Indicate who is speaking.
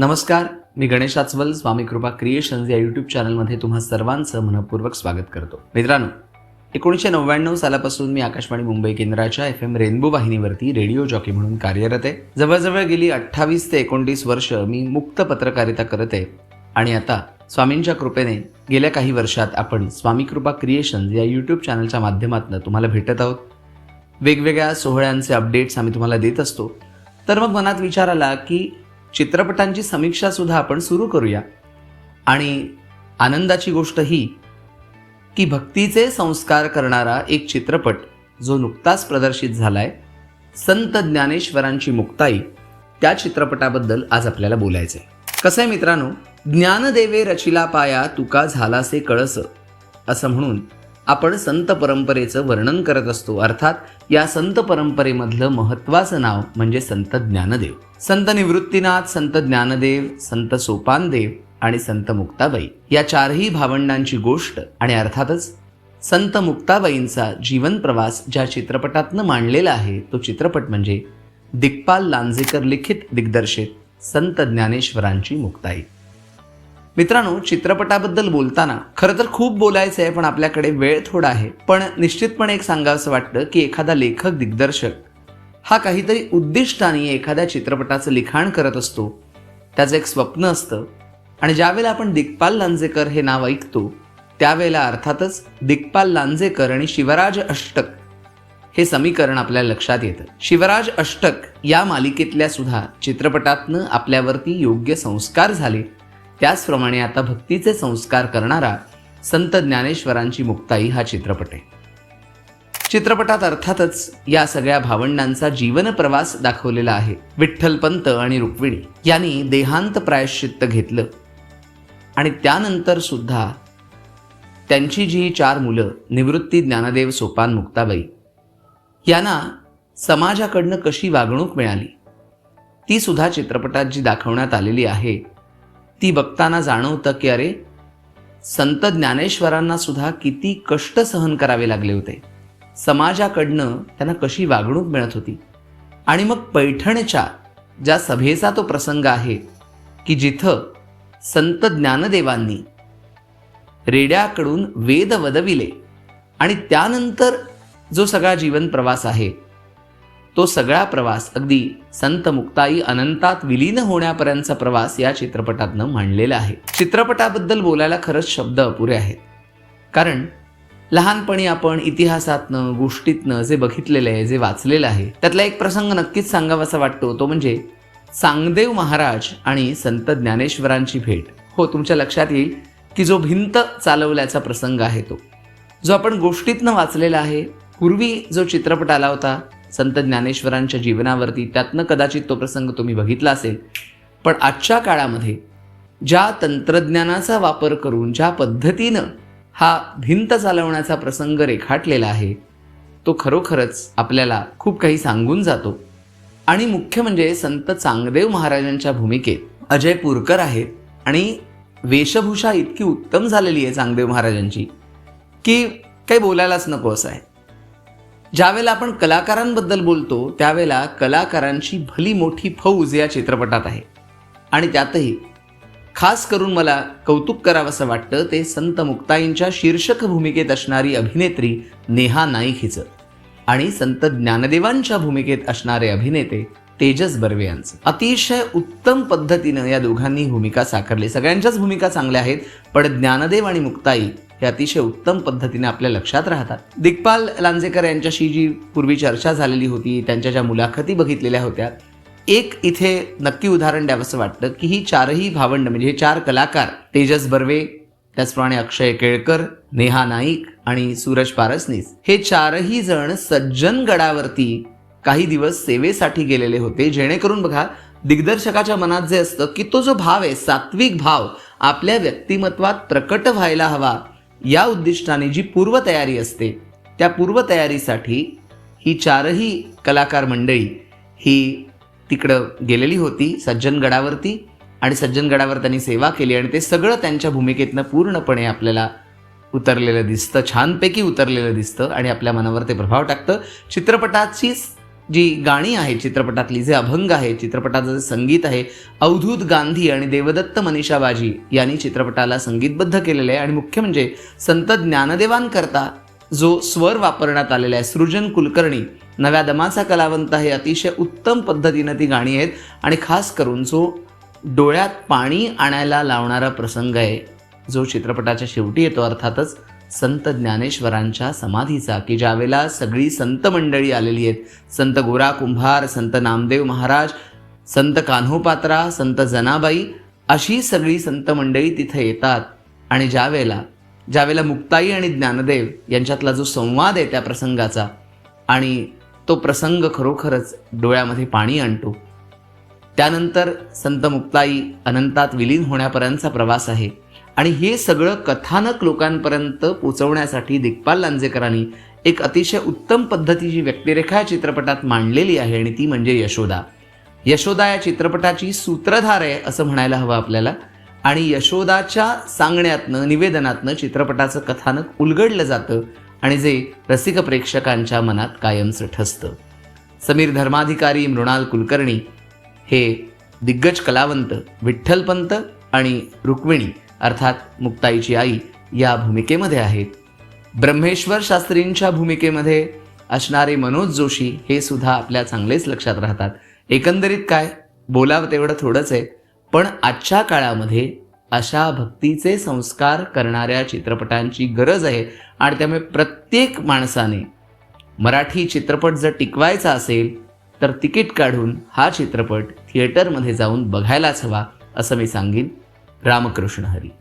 Speaker 1: नमस्कार मी गणेश आचवल स्वामी कृपा क्रिएशन्स या युट्यूब चॅनलमध्ये तुम्हा सर्वांचं मनपूर्वक स्वागत करतो. मित्रांनो एकोणीसशे नव्याण्णव सालापासून मी आकाशवाणी मुंबई केंद्राच्या एफ एम रेनबो वाहिनीवरती रेडिओ जॉकी म्हणून कार्यरत आहे. जवळजवळ गेली अठ्ठावीस ते एकोणतीस वर्ष मी मुक्त पत्रकारिता करत आहे. आणि आता स्वामींच्या कृपेने गेल्या काही वर्षात आपण स्वामी कृपा क्रिएशन्स या यूट्यूब चॅनलच्या माध्यमातून तुम्हाला भेटत आहोत. वेगवेगळ्या सोहळ्यांचे अपडेट्स आम्ही तुम्हाला देत असतो. तर मग मनात विचार आला की चित्रपटांची समीक्षा सुद्धा आपण सुरू करूया. आणि आनंदाची गोष्ट ही की भक्तीचे संस्कार करणारा एक चित्रपट जो नुकताच प्रदर्शित झालाय संत ज्ञानेश्वरांची मुक्ताई त्या चित्रपटाबद्दल आज आपल्याला बोलायचंय. कसं आहे मित्रांनो ज्ञानदेवे रचिला पाया तुका झालासे कळस असं म्हणून आपण संत परंपरेचं वर्णन करत असतो. अर्थात या संत परंपरेमधलं महत्वाचं नाव म्हणजे संत ज्ञानदेव. संत निवृत्तीनाथ संत ज्ञानदेव संत सोपानदेव आणि संत मुक्ताबाई या चारही भावंडांची गोष्ट आणि अर्थातच संत मुक्ताबाईंचा जीवन प्रवास ज्या चित्रपटातनं मांडलेला आहे तो चित्रपट म्हणजे दिग्पाल लांजेकर लिखित दिग्दर्शित संत ज्ञानेश्वरांची मुक्ताई. मित्रांनो चित्रपटाबद्दल बोलताना खरं तर खूप बोलायचं आहे पण आपल्याकडे वेळ थोडा आहे. पण निश्चितपणे एक सांगावंसं वाटतं की एखादा लेखक दिग्दर्शक हा काहीतरी उद्दिष्टाने एखाद्या चित्रपटाचं लिखाण करत असतो. त्याचं एक स्वप्न असतं. आणि ज्यावेळेला आपण दिग्पाल लांजेकर हे नाव ऐकतो त्यावेळेला अर्थातच दिग्पाल लांजेकर आणि शिवराज अष्टक हे समीकरण आपल्या लक्षात येतं. शिवराज अष्टक या मालिकेतल्या सुद्धा चित्रपटातनं आपल्यावरती योग्य संस्कार झाले. त्याचप्रमाणे आता भक्तीचे संस्कार करणारा संत ज्ञानेश्वरांची मुक्ताई हा चित्रपट आहे. चित्रपटात अर्थातच या सगळ्या भावंडांचा जीवन प्रवास दाखवलेला आहे. विठ्ठलपंत आणि रुक्मिणी यांनी देहांत प्रायश्चित्त घेतलं. आणि त्यानंतर सुद्धा त्यांची जी चार मुलं निवृत्ती ज्ञानदेव सोपान मुक्ताबाई यांना समाजाकडनं कशी वागणूक मिळाली ती सुद्धा चित्रपटात जी दाखवण्यात आलेली आहे ती बघताना जाणवतं की अरे संत ज्ञानेश्वरांना सुद्धा किती कष्ट सहन करावे लागले होते. समाजाकडनं त्यांना कशी वागणूक मिळत होती. आणि मग पैठणच्या ज्या सभेचा तो प्रसंग आहे की जिथं संत ज्ञानदेवांनी रेड्याकडून वेद वदविले आणि त्यानंतर जो सगळा जीवन प्रवास आहे तो सगळा प्रवास अगदी संत मुक्ताई अनंतात विलीन होण्यापर्यंतचा प्रवास या चित्रपटातनं मांडलेला आहे. चित्रपटाबद्दल बोलायला खरंच शब्द अपुरे आहेत. कारण लहानपणी आपण इतिहासातनं गोष्टीतनं जे बघितलेलं आहे जे वाचलेलं आहे त्यातला एक प्रसंग नक्कीच सांगावासा वाटतो तो म्हणजे सांगदेव महाराज आणि संत ज्ञानेश्वरांची भेट. हो तुमच्या लक्षात येईल की जो भिंत चालवल्याचा प्रसंग आहे तो. जो आपण गोष्टीतनं वाचलेला आहे पूर्वी जो चित्रपट आला होता संत ज्ञानेश्वरांच्या जीवनावरती. त्यातनं कदाचित तो प्रसंग तुम्ही बघितला असेल. पण आजच्या काळामध्ये ज्या तंत्रज्ञानाचा वापर करून ज्या पद्धतीनं हा भिंत चालवण्याचा प्रसंग रेखाटलेला आहे तो खरोखरच आपल्याला खूप काही सांगून जातो. आणि मुख्य म्हणजे संत चांगदेव महाराजांच्या भूमिकेत अजय पुरकर आहेत आणि वेशभूषा इतकी उत्तम झालेली आहे चांगदेव महाराजांची की काही बोलायलाच नको असं आहे. ज्यावेळेला आपण कलाकारांबद्दल बोलतो त्यावेळेला कलाकारांची भली मोठी फौज या चित्रपटात आहे. आणि त्यातही खास करून मला कौतुक करावंसं वाटतं ते संत मुक्ताईंच्या शीर्षक भूमिकेत असणारी अभिनेत्री नेहा नाईक हिचं. आणि संत ज्ञानदेवांच्या भूमिकेत असणारे अभिनेते तेजस बर्वे यांचं. अतिशय उत्तम पद्धतीनं या दोघांनी भूमिका साकारली. सगळ्यांच्याच भूमिका चांगल्या आहेत पण ज्ञानदेव आणि मुक्ताई हे अतिशय उत्तम पद्धतीने आपल्या लक्षात राहतात. दिग्पाल लांजेकर यांच्याशी जी पूर्वी चर्चा झालेली होती त्यांच्या ज्या मुलाखती बघितलेल्या होत्या एक इथे नक्की उदाहरण द्यावंसं वाटतं की ही चारही भावंड म्हणजे हे चार कलाकार तेजस बर्वे त्याचप्रमाणे अक्षय केळकर नेहा नाईक आणि सूरज पारसनीस हे चारही जण सज्जन गडावरती काही दिवस सेवेसाठी गेलेले होते. जेणेकरून बघा दिग्दर्शकाच्या मनात जे असतं की तो जो भाव आहे सात्विक भाव आपल्या व्यक्तिमत्वात प्रकट व्हायला हवा या उद्दिष्टाने जी पूर्वतयारी असते त्या पूर्वतयारीसाठी ही चारही कलाकार मंडळी ही तिकडं गेलेली होती सज्जनगडावरती आणि सज्जनगडावर त्यांनी सेवा केली आणि ते सगळं त्यांच्या भूमिकेतनं पूर्णपणे आपल्याला उतरलेलं दिसतं छानपैकी उतरलेलं दिसतं आणि आपल्या मनावर ते प्रभाव टाकतं. चित्रपटाचीच जी गाणी आहेत चित्रपटातली जे अभंग आहे चित्रपटाचं जे संगीत आहे अवधूत गांधी आणि देवदत्त मनीषा बाजी यांनी चित्रपटाला संगीतबद्ध केलेलं आहे. आणि मुख्य म्हणजे संत ज्ञानदेवांकरता जो स्वर वापरण्यात आलेला आहे सृजन कुलकर्णी नव्या दमाचा कलावंत हे अतिशय उत्तम पद्धतीनं ती गाणी आहेत. आणि खास करून जो डोळ्यात पाणी आणायला लावणारा प्रसंग आहे जो चित्रपटाच्या शेवटी येतो अर्थातच संत ज्ञानेश्वरांच्या समाधीचा की ज्यावेळेला सगळी संत मंडळी आलेली आहेत. संत गोरा कुंभार संत नामदेव महाराज संत कान्होपात्रा संत जनाबाई अशी सगळी संत मंडळी तिथे येतात. आणि ज्यावेळेला ज्यावेळेला मुक्ताई आणि ज्ञानदेव यांच्यातला जो संवाद आहे त्या प्रसंगाचा आणि तो प्रसंग खरोखरच डोळ्यामध्ये पाणी आणतो. त्यानंतर संत मुक्ताई अनंतात विलीन होण्यापर्यंतचा प्रवास आहे. आणि हे सगळं कथानक लोकांपर्यंत पोचवण्यासाठी दिग्पाल लांजेकरांनी एक अतिशय उत्तम पद्धतीची व्यक्तिरेखा या चित्रपटात मांडलेली आहे आणि ती म्हणजे यशोदा. यशोदा या चित्रपटाची सूत्रधार आहे असं म्हणायला हवं आपल्याला. आणि यशोदाच्या सांगण्यातनं निवेदनातनं चित्रपटाचं कथानक उलगडलं जातं आणि जे रसिक प्रेक्षकांच्या मनात कायमचं ठसतं समीर धर्माधिकारी मृणाल कुलकर्णी हे दिग्गज कलावंत विठ्ठलपंत आणि रुक्मिणी अर्थात मुक्ताईची आई या भूमिकेमध्ये आहेत. ब्रह्मेश्वर शास्त्रींच्या भूमिकेमध्ये असणारे मनोज जोशी हे सुद्धा आपल्या चांगलेच लक्षात राहतात. एकंदरीत काय? बोलावं तेवढं थोडंच आहे. पण आजच्या काळामध्ये अशा भक्तीचे संस्कार करणाऱ्या चित्रपटांची गरज आहे आणि त्यामुळे प्रत्येक माणसाने मराठी चित्रपट जर टिकवायचा असेल तर तिकीट काढून हा चित्रपट थिएटरमध्ये जाऊन बघायलाच हवा असं मी सांगेन. रामकृष्ण हरी.